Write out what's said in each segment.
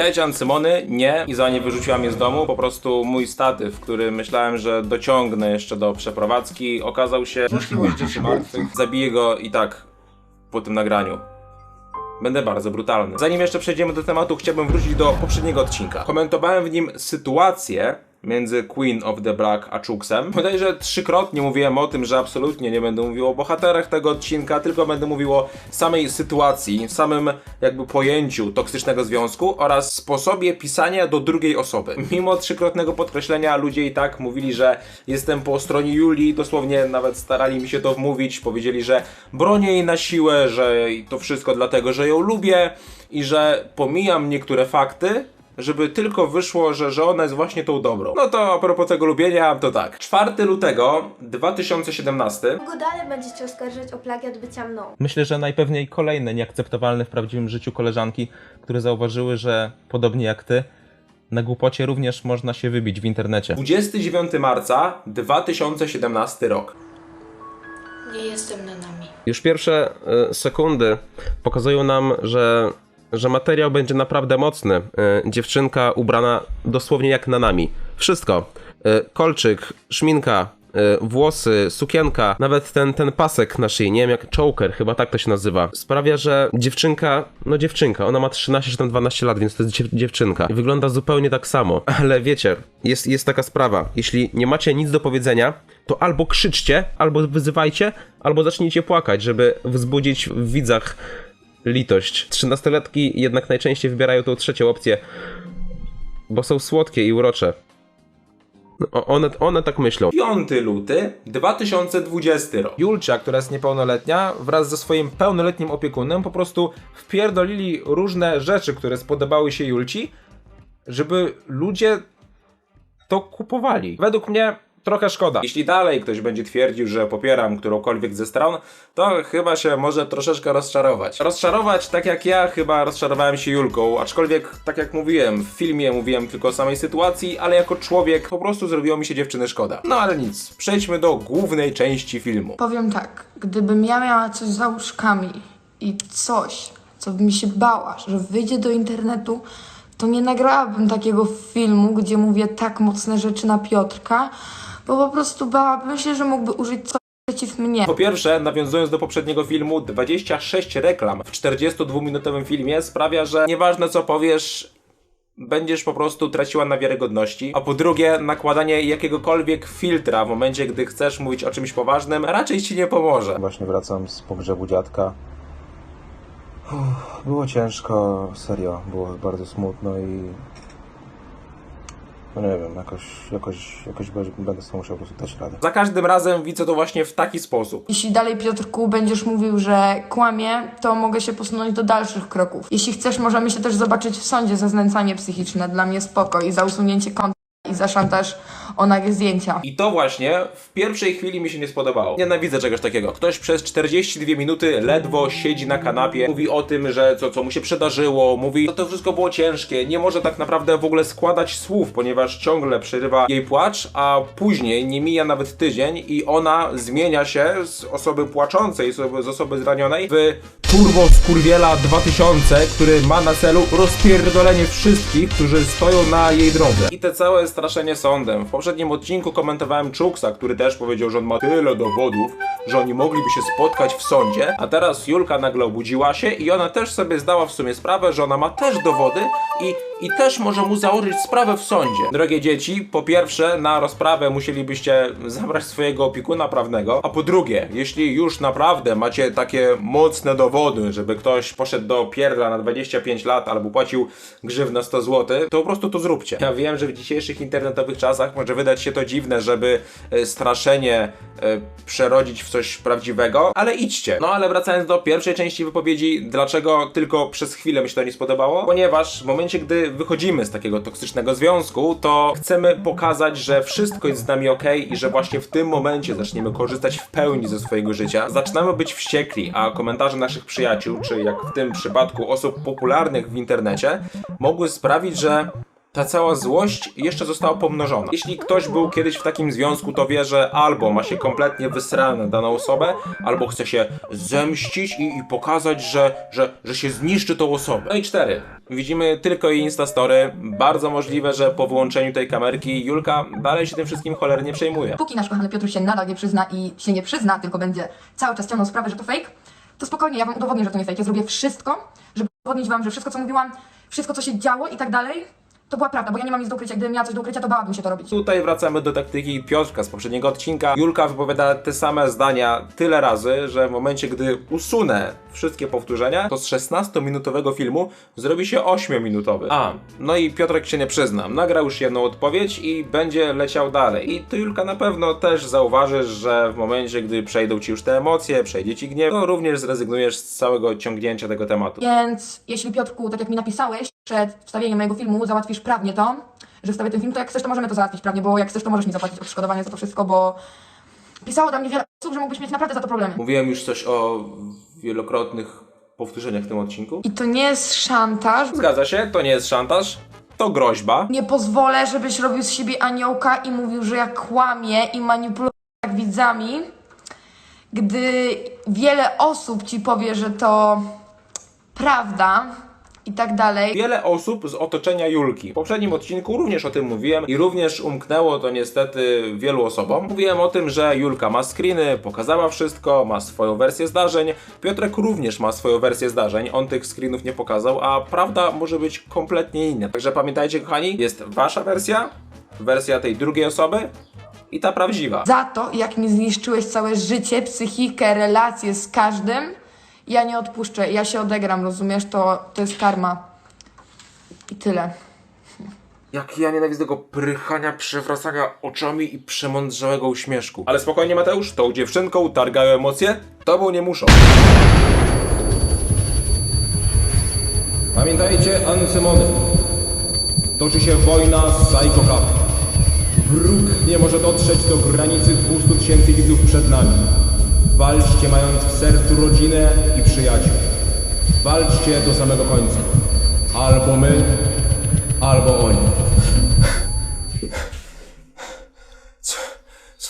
Witajcie Ancymony, nie, Iza nie wyrzuciła mnie z domu, po prostu mój statyw, który myślałem, że dociągnę jeszcze do przeprowadzki, okazał się możliwość rzeczy martwych. Zabiję go i tak po tym nagraniu. Będę bardzo brutalny. Zanim jeszcze przejdziemy do tematu, chciałbym wrócić do poprzedniego odcinka. Komentowałem w nim sytuację między Queen of the Black a Chucksem. Bodajże trzykrotnie mówiłem o tym, że absolutnie nie będę mówił o bohaterach tego odcinka, tylko będę mówił o samej sytuacji, samym jakby pojęciu toksycznego związku oraz sposobie pisania do drugiej osoby. Mimo trzykrotnego podkreślenia ludzie i tak mówili, że jestem po stronie Julii, dosłownie nawet starali mi się to wmówić, powiedzieli, że bronię jej na siłę, że to wszystko dlatego, że ją lubię i że pomijam niektóre fakty, żeby tylko wyszło, że, że ona jest właśnie tą dobrą. No to a propos tego lubienia, to tak. 4 lutego 2017 Długo dalej będziecie oskarżać o plagiat bycia mną. Myślę, że najpewniej kolejne nieakceptowalne w prawdziwym życiu koleżanki, które zauważyły, że podobnie jak ty, na głupocie również można się wybić w internecie. 29 marca 2017 rok. Nie jestem na nami. Już pierwsze e, sekundy pokazują nam, że, że materiał będzie naprawdę mocny. E, Dziewczynka ubrana dosłownie jak na nami. Wszystko. E, Kolczyk, szminka, e, włosy, sukienka, nawet ten, ten pasek na szyi, nie wiem jak choker, chyba tak to się nazywa, sprawia, że dziewczynka, no dziewczynka, ona ma 13 czy tam 12 lat, więc to jest dziew dziewczynka. Wygląda zupełnie tak samo. Ale wiecie, jest, jest taka sprawa, jeśli nie macie nic do powiedzenia, to albo krzyczcie, albo wyzywajcie, albo zacznijcie płakać, żeby wzbudzić w widzach litość. Trzynastolatki jednak najczęściej wybierają tą trzecią opcję, bo są słodkie i urocze. No, one, one tak myślą. 5 luty 2020 rok. Julcia, która jest niepełnoletnia, wraz ze swoim pełnoletnim opiekunem po prostu wpierdolili różne rzeczy, które spodobały się Julci, żeby ludzie to kupowali. Według mnie trochę szkoda. Jeśli dalej ktoś będzie twierdził, że popieram którąkolwiek ze stron, to chyba się może troszeczkę rozczarować. Rozczarować tak jak ja chyba rozczarowałem się Julką, aczkolwiek tak jak mówiłem, w filmie mówiłem tylko o samej sytuacji, ale jako człowiek po prostu zrobiło mi się dziewczyny szkoda. No ale nic, przejdźmy do głównej części filmu. Powiem tak, gdybym ja miała coś za uszkami i coś, co by mi się bała, że wyjdzie do internetu, to nie nagrałabym takiego filmu, gdzie mówię tak mocne rzeczy na Piotrka, bo po prostu bałabym się, że mógłby użyć coś przeciw mnie. Po pierwsze, nawiązując do poprzedniego filmu, 26 reklam w 42-minutowym filmie sprawia, że nieważne co powiesz, będziesz po prostu traciła na wiarygodności. A po drugie, nakładanie jakiegokolwiek filtra w momencie, gdy chcesz mówić o czymś poważnym, raczej ci nie pomoże. Właśnie wracam z pogrzebu dziadka. Uff, Było ciężko, serio, było bardzo smutno i... No nie wiem, jakoś, jakoś, jakoś będę sobie musiał po prostu dać radę. Za każdym razem widzę to właśnie w taki sposób. Jeśli dalej Piotrku będziesz mówił, że kłamie, to mogę się posunąć do dalszych kroków. Jeśli chcesz, możemy się też zobaczyć w sądzie za znęcanie psychiczne. Dla mnie spoko i za usunięcie konta i za szantaż o nagie zdjęcia. I to właśnie w pierwszej chwili mi się nie spodobało. Nienawidzę czegoś takiego. Ktoś przez 42 minuty ledwo siedzi na kanapie, mówi o tym, że co, co mu się przydarzyło, mówi, że to wszystko było ciężkie, nie może tak naprawdę w ogóle składać słów, ponieważ ciągle przerywa jej płacz, a później nie mija nawet tydzień i ona zmienia się z osoby płaczącej, z osoby- z osoby zranionej w Turbo Skurwiela 2000, który ma na celu rozpierdolenie wszystkich, którzy stoją na jej drodze. I te całe straszenie sądem. W poprzednim odcinku komentowałem Czuksa, który też powiedział, że on ma tyle dowodów, że oni mogliby się spotkać w sądzie, a teraz Julka nagle obudziła się i ona też sobie zdała w sumie sprawę, że ona ma też dowody i, i też może mu założyć sprawę w sądzie. Drogie dzieci, po pierwsze na rozprawę musielibyście zabrać swojego opiekuna prawnego, a po drugie, jeśli już naprawdę macie takie mocne dowody, żeby ktoś poszedł do pierdla na 25 lat albo płacił grzywnę 100 zł, to po prostu to zróbcie. Ja wiem, że w dzisiejszych internetowych czasach może wydać się to dziwne, żeby e, straszenie e, przerodzić w coś prawdziwego, ale idźcie. No ale wracając do pierwszej części wypowiedzi, dlaczego tylko przez chwilę mi się to nie spodobało? Ponieważ w momencie, gdy wychodzimy z takiego toksycznego związku, to chcemy pokazać, że wszystko jest z nami ok i że właśnie w tym momencie zaczniemy korzystać w pełni ze swojego życia. Zaczynamy być wściekli, a komentarze naszych przyjaciół, czy jak w tym przypadku osób popularnych w internecie, mogły sprawić, że ta cała złość jeszcze została pomnożona. Jeśli ktoś był kiedyś w takim związku, to wie, że albo ma się kompletnie wysrane daną osobę, albo chce się zemścić i, i pokazać, że, że, że się zniszczy tą osobę. No i cztery. Widzimy tylko jej Instastory. Bardzo możliwe, że po wyłączeniu tej kamerki Julka dalej się tym wszystkim cholernie przejmuje. Póki nasz kochany Piotr się nadal nie przyzna i się nie przyzna, tylko będzie cały czas ciągnął sprawę, że to fake, to spokojnie, ja wam udowodnię, że to nie fake. Ja zrobię wszystko, żeby udowodnić wam, że wszystko, co mówiłam, wszystko, co się działo i tak dalej, to była prawda, bo ja nie mam nic do ukrycia. Gdybym miała coś do ukrycia, to bałabym się to robić. Tutaj wracamy do taktyki Piotrka z poprzedniego odcinka. Julka wypowiada te same zdania tyle razy, że w momencie, gdy usunę wszystkie powtórzenia, to z 16-minutowego filmu zrobi się 8-minutowy. A, no i Piotrek się nie przyzna. Nagrał już jedną odpowiedź i będzie leciał dalej. I tu Julka na pewno też zauważysz, że w momencie, gdy przejdą ci już te emocje, przejdzie ci gniew, to również zrezygnujesz z całego ciągnięcia tego tematu. Więc jeśli Piotrku, tak jak mi napisałeś, przed wstawieniem mojego filmu załatwisz prawnie to, że wstawię ten film, to jak chcesz, to możemy to załatwić prawnie, bo jak chcesz, to możesz mi zapłacić odszkodowanie za to wszystko, bo pisało do mnie wiele osób, że mógłbyś mieć naprawdę za to problemy. Mówiłem już coś o wielokrotnych powtórzeniach w tym odcinku. I to nie jest szantaż. Zgadza się, to nie jest szantaż, to groźba. Nie pozwolę, żebyś robił z siebie aniołka i mówił, że ja kłamię i manipuluję tak widzami, gdy wiele osób ci powie, że to prawda i tak dalej. Wiele osób z otoczenia Julki. W poprzednim odcinku również o tym mówiłem i również umknęło to niestety wielu osobom. Mówiłem o tym, że Julka ma screeny, pokazała wszystko, ma swoją wersję zdarzeń. Piotrek również ma swoją wersję zdarzeń, on tych screenów nie pokazał, a prawda może być kompletnie inna. Także pamiętajcie kochani, jest wasza wersja, wersja tej drugiej osoby i ta prawdziwa. Za to, jak mi zniszczyłeś całe życie, psychikę, relacje z każdym, ja nie odpuszczę, ja się odegram, rozumiesz? To, to jest karma. I tyle. Jak ja nienawidzę tego prychania, przewracania oczami i przemądrzałego uśmieszku. Ale spokojnie Mateusz, tą dziewczynką targają emocje, tobą nie muszą. Pamiętajcie Ancymony. Toczy się wojna z Psycho Cup. Wróg nie może dotrzeć do granicy 200 tysięcy widzów przed nami. Walczcie mając w sercu rodzinę i przyjaciół. Walczcie do samego końca. Albo my, albo oni.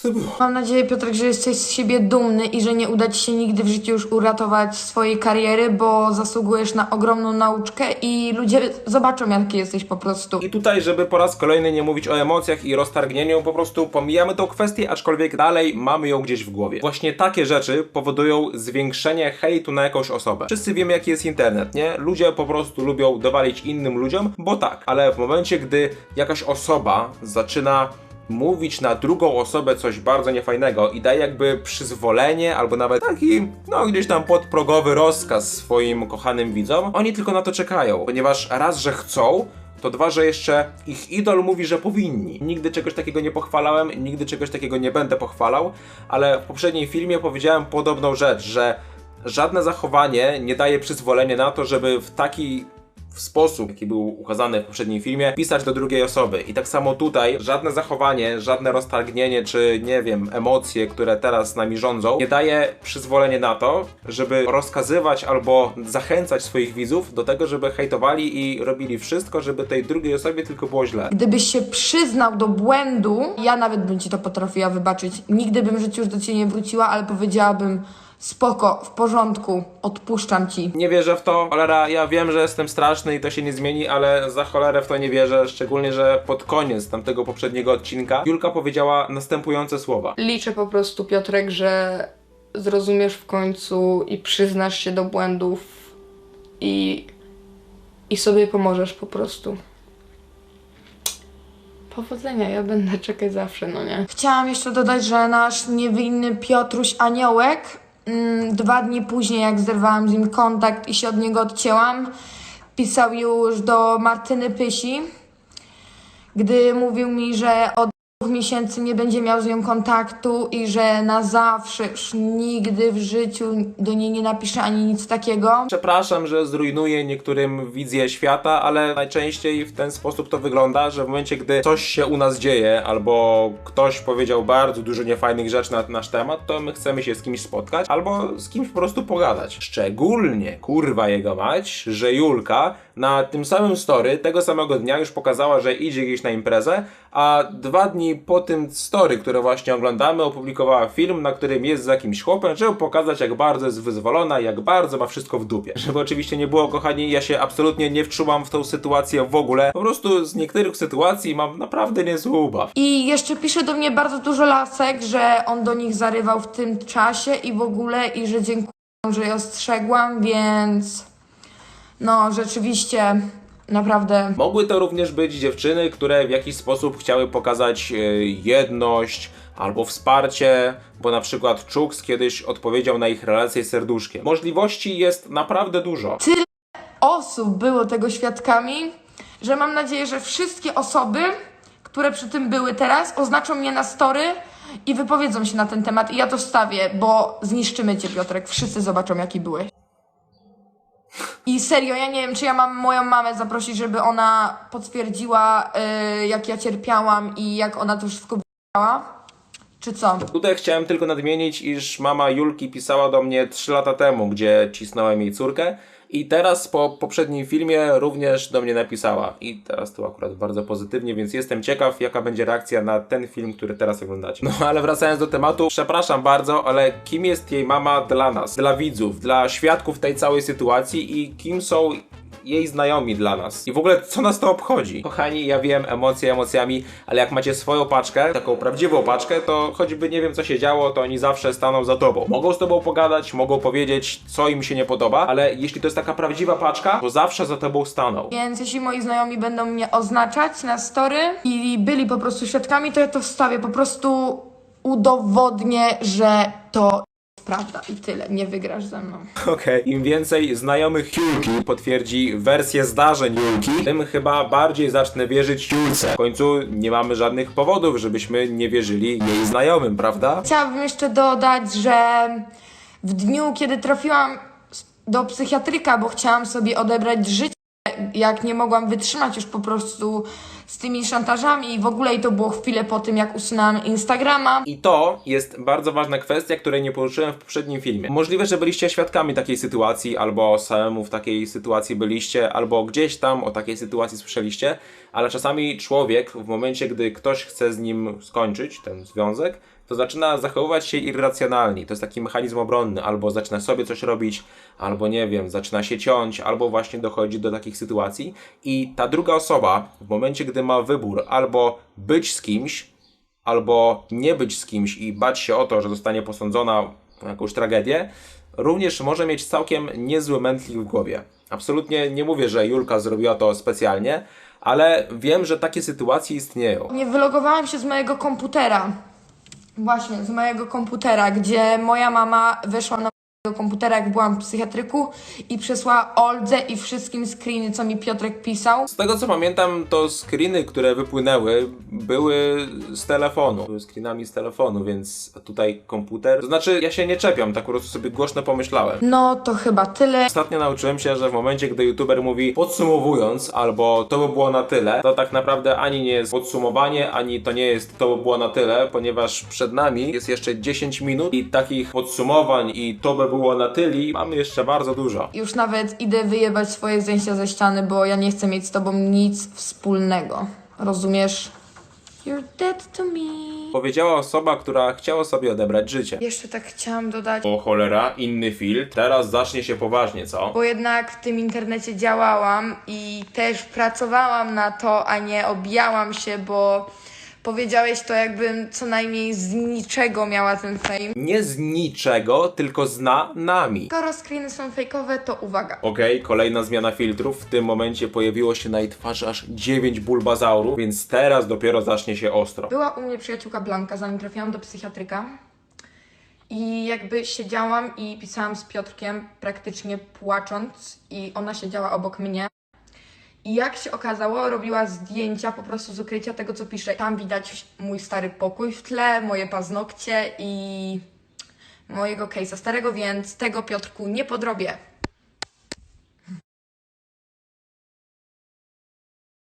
Co to było? Mam nadzieję, Piotrek, że jesteś z siebie dumny i że nie uda ci się nigdy w życiu już uratować swojej kariery, bo zasługujesz na ogromną nauczkę i ludzie zobaczą, jaki jesteś po prostu. I tutaj, żeby po raz kolejny nie mówić o emocjach i roztargnieniu, po prostu pomijamy tą kwestię, aczkolwiek dalej mamy ją gdzieś w głowie. Właśnie takie rzeczy powodują zwiększenie hejtu na jakąś osobę. Wszyscy wiemy, jaki jest internet, nie? Ludzie po prostu lubią dowalić innym ludziom, bo tak. Ale w momencie, gdy jakaś osoba zaczyna mówić na drugą osobę coś bardzo niefajnego i daje jakby przyzwolenie albo nawet taki, no gdzieś tam podprogowy rozkaz swoim kochanym widzom, oni tylko na to czekają, ponieważ raz, że chcą, to dwa, że jeszcze ich idol mówi, że powinni. Nigdy czegoś takiego nie pochwalałem, nigdy czegoś takiego nie będę pochwalał, ale w poprzednim filmie powiedziałem podobną rzecz, że żadne zachowanie nie daje przyzwolenia na to, żeby w taki w sposób, jaki był ukazany w poprzednim filmie, pisać do drugiej osoby. I tak samo tutaj żadne zachowanie, żadne roztargnienie, czy nie wiem, emocje, które teraz nami rządzą, nie daje przyzwolenia na to, żeby rozkazywać albo zachęcać swoich widzów do tego, żeby hejtowali i robili wszystko, żeby tej drugiej osobie tylko było źle. Gdybyś się przyznał do błędu, ja nawet bym ci to potrafiła wybaczyć. Nigdy bym w życiu już do ciebie nie wróciła, ale powiedziałabym spoko, w porządku, odpuszczam ci. Nie wierzę w to, cholera, ja wiem, że jestem straszny i to się nie zmieni, ale za cholerę w to nie wierzę, szczególnie, że pod koniec tamtego poprzedniego odcinka Julka powiedziała następujące słowa. Liczę po prostu, Piotrek, że zrozumiesz w końcu i przyznasz się do błędów i, i sobie pomożesz po prostu. Powodzenia, ja będę czekać zawsze, no nie? Chciałam jeszcze dodać, że nasz niewinny Piotruś Aniołek dwa dni później, jak zerwałam z nim kontakt i się od niego odcięłam, pisał już do Martyny Pysi, gdy mówił mi, że od miesięcy nie będzie miał z nią kontaktu i że na zawsze już nigdy w życiu do niej nie napisze ani nic takiego. Przepraszam, że zrujnuję niektórym wizję świata, ale najczęściej w ten sposób to wygląda, że w momencie, gdy coś się u nas dzieje, albo ktoś powiedział bardzo dużo niefajnych rzeczy na nasz temat, to my chcemy się z kimś spotkać, albo z kimś po prostu pogadać. Szczególnie, kurwa jego mać, że Julka na tym samym story tego samego dnia już pokazała, że idzie gdzieś na imprezę, a dwa dni po tym story, które właśnie oglądamy, opublikowała film, na którym jest z jakimś chłopem, żeby pokazać, jak bardzo jest wyzwolona, jak bardzo ma wszystko w dupie. Żeby oczywiście nie było, kochani, ja się absolutnie nie wczułam w tą sytuację w ogóle. Po prostu z niektórych sytuacji mam naprawdę niezły ubaw. I jeszcze pisze do mnie bardzo dużo lasek, że on do nich zarywał w tym czasie i w ogóle, i że dziękuję, że je ostrzegłam, więc no rzeczywiście naprawdę Mogły to również być dziewczyny, które w jakiś sposób chciały pokazać e, jedność albo wsparcie, bo na przykład Czuks kiedyś odpowiedział na ich relację serduszkiem. Możliwości jest naprawdę dużo. osób było tego świadkami, że mam nadzieję, że wszystkie osoby, które przy tym były teraz, oznaczą mnie na story i wypowiedzą się na ten temat i ja to wstawię, bo zniszczymy cię, Piotrek. Wszyscy zobaczą, jaki byłeś. I serio, ja nie wiem, czy ja mam moją mamę zaprosić, żeby ona potwierdziła, y, jak ja cierpiałam i jak ona to wszystko widziała, czy co? Tutaj chciałem tylko nadmienić, iż mama Julki pisała do mnie 3 lata temu, gdzie cisnąłem jej córkę. I teraz po poprzednim filmie również do mnie napisała. I teraz to akurat bardzo pozytywnie, więc jestem ciekaw, jaka będzie reakcja na ten film, który teraz oglądacie. No ale wracając do tematu, przepraszam bardzo, ale kim jest jej mama dla nas, dla widzów, dla świadków tej całej sytuacji i kim są jej znajomi dla nas. I w ogóle co nas to obchodzi? Kochani, ja wiem, emocje emocjami, ale jak macie swoją paczkę, taką prawdziwą paczkę, to choćby nie wiem co się działo, to oni zawsze staną za tobą. Mogą z tobą pogadać, mogą powiedzieć co im się nie podoba, ale jeśli to jest taka prawdziwa paczka, to zawsze za tobą staną. Więc jeśli moi znajomi będą mnie oznaczać na story i byli po prostu świadkami, to ja to wstawię. Po prostu udowodnię, że to prawda i tyle. Nie wygrasz ze mną. Okej. Im więcej znajomych Julki potwierdzi wersję zdarzeń Julki, tym chyba bardziej zacznę wierzyć Julce. W końcu nie mamy żadnych powodów, żebyśmy nie wierzyli jej znajomym, prawda? Chciałabym jeszcze dodać, że w dniu, kiedy trafiłam do psychiatryka, bo chciałam sobie odebrać życie, jak nie mogłam wytrzymać już po prostu z tymi szantażami i w ogóle i to było chwilę po tym, jak usunęłam Instagrama. I to jest bardzo ważna kwestia, której nie poruszyłem w poprzednim filmie. Możliwe, że byliście świadkami takiej sytuacji, albo samemu w takiej sytuacji byliście, albo gdzieś tam o takiej sytuacji słyszeliście, ale czasami człowiek w momencie, gdy ktoś chce z nim skończyć ten związek, to zaczyna zachowywać się irracjonalnie. To jest taki mechanizm obronny, albo zaczyna sobie coś robić, albo nie wiem, zaczyna się ciąć, albo właśnie dochodzi do takich sytuacji. I ta druga osoba, w momencie, gdy ma wybór albo być z kimś, albo nie być z kimś i bać się o to, że zostanie posądzona jakąś tragedię, również może mieć całkiem niezły mętlik w głowie. Absolutnie nie mówię, że Julka zrobiła to specjalnie, ale wiem, że takie sytuacje istnieją. Nie wylogowałam się z mojego komputera. Właśnie, z mojego komputera, gdzie moja mama weszła na komputera, jak byłam w psychiatryku i przesłała Oldze i wszystkim screeny, co mi Piotrek pisał. Z tego co pamiętam, to screeny, które wypłynęły, były z telefonu. Były screenami z telefonu, więc tutaj komputer. To znaczy, ja się nie czepiam, tak po prostu sobie głośno pomyślałem. No to chyba tyle. Ostatnio nauczyłem się, że w momencie, gdy youtuber mówi podsumowując, albo to by było na tyle, to tak naprawdę ani nie jest podsumowanie, ani to nie jest to by było na tyle, ponieważ przed nami jest jeszcze 10 minut i takich podsumowań i to by było na tyli mamy jeszcze bardzo dużo. Już nawet idę wyjebać swoje zdjęcia ze ściany, bo ja nie chcę mieć z tobą nic wspólnego. Rozumiesz? You're dead to me. Powiedziała osoba, która chciała sobie odebrać życie. Jeszcze tak chciałam dodać, O cholera, inny filtr. Teraz zacznie się poważnie, co? bo jednak w tym internecie działałam i też pracowałam na to, a nie obijałam się, bo powiedziałeś to jakbym co najmniej z niczego miała ten fame. Nie z niczego, tylko zna nami. Skoro screeny są fejkowe, to uwaga. Okej, kolejna zmiana filtrów. W tym momencie pojawiło się na jej twarzy aż 9 bulbazaurów, więc teraz dopiero zacznie się ostro. Była u mnie przyjaciółka Blanka, zanim trafiłam do psychiatryka. I jakby siedziałam i pisałam z Piotrkiem, praktycznie płacząc, i ona siedziała obok mnie. I jak się okazało, robiła zdjęcia po prostu z ukrycia tego, co pisze. Tam widać mój stary pokój w tle, moje paznokcie i mojego case'a starego, więc tego Piotrku nie podrobię.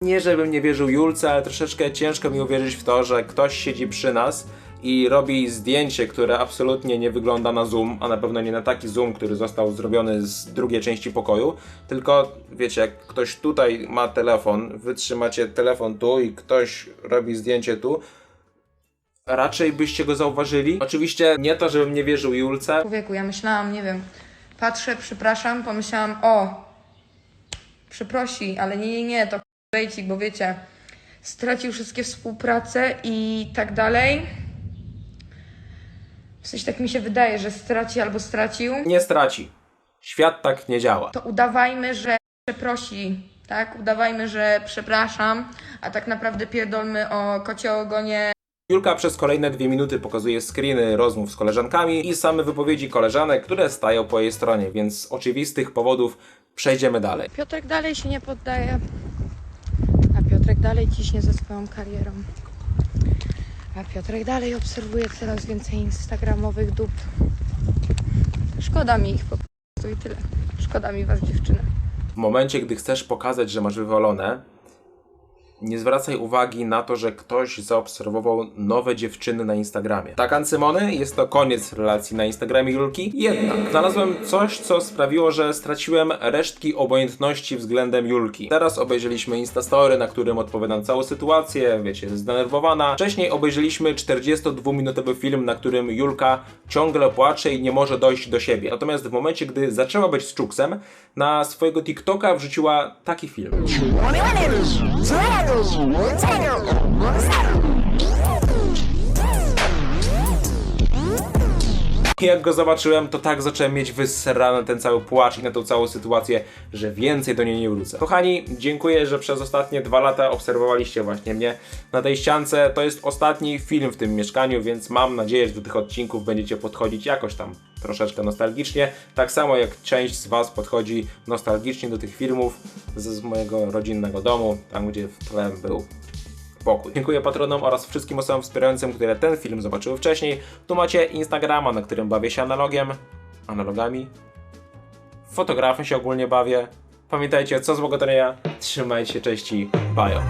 Nie, żebym nie wierzył Julce, ale troszeczkę ciężko mi uwierzyć w to, że ktoś siedzi przy nas i robi zdjęcie, które absolutnie nie wygląda na zoom, a na pewno nie na taki zoom, który został zrobiony z drugiej części pokoju, tylko wiecie, jak ktoś tutaj ma telefon, wy trzymacie telefon tu i ktoś robi zdjęcie tu, raczej byście go zauważyli. Oczywiście nie to, żebym nie wierzył Julce, Człowieku, ja myślałam, nie wiem, patrzę, przepraszam, pomyślałam, o, przeprosi, ale nie, nie, nie, to bejcik, bo wiecie, stracił wszystkie współprace i tak dalej. W sensie tak mi się wydaje, że straci albo stracił. nie straci. Świat tak nie działa. To udawajmy, że przeprosi, tak? Udawajmy, że przepraszam, a tak naprawdę pierdolmy o kocie ogonie Julka przez kolejne dwie minuty pokazuje screeny rozmów z koleżankami i same wypowiedzi koleżanek, które stają po jej stronie, więc z oczywistych powodów przejdziemy dalej. Piotrek dalej się nie poddaje. A Piotrek dalej ciśnie ze swoją karierą. A Piotrek dalej obserwuje coraz więcej instagramowych dup. Szkoda mi ich po prostu i tyle. Szkoda mi was dziewczyny. W momencie, gdy chcesz pokazać, że masz wywalone, nie zwracaj uwagi na to, że ktoś zaobserwował nowe dziewczyny na Instagramie. Tak, Ancymony, jest to koniec relacji na Instagramie Julki. Jednak znalazłem coś, co sprawiło, że straciłem resztki obojętności względem Julki. Teraz obejrzeliśmy Instastory, na którym odpowiadam całą sytuację, wiecie, jest zdenerwowana. Wcześniej obejrzeliśmy 42-minutowy film, na którym Julka ciągle płacze i nie może dojść do siebie. Natomiast w momencie, gdy zaczęła być z Czuksem, na swojego TikToka wrzuciła taki film. チャンネル Jak go zobaczyłem, to tak zacząłem mieć wysrane ten cały płacz i na tą całą sytuację, że więcej do niej nie wrócę. Kochani, dziękuję, że przez ostatnie dwa lata obserwowaliście właśnie mnie na tej ściance. To jest ostatni film w tym mieszkaniu, więc mam nadzieję, że do tych odcinków będziecie podchodzić jakoś tam troszeczkę nostalgicznie. Tak samo jak część z Was podchodzi nostalgicznie do tych filmów z, z mojego rodzinnego domu, tam gdzie w tle był pokój. Dziękuję patronom oraz wszystkim osobom wspierającym, które ten film zobaczyły wcześniej. Tu macie Instagrama, na którym bawię się analogiem, analogami. Fotografem się ogólnie bawię. Pamiętajcie, co złego to. Trzymajcie cześć i bajo.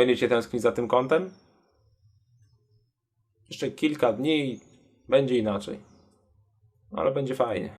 Będziecie tęsknić za tym kątem? Jeszcze kilka dni i będzie inaczej. Ale będzie fajnie.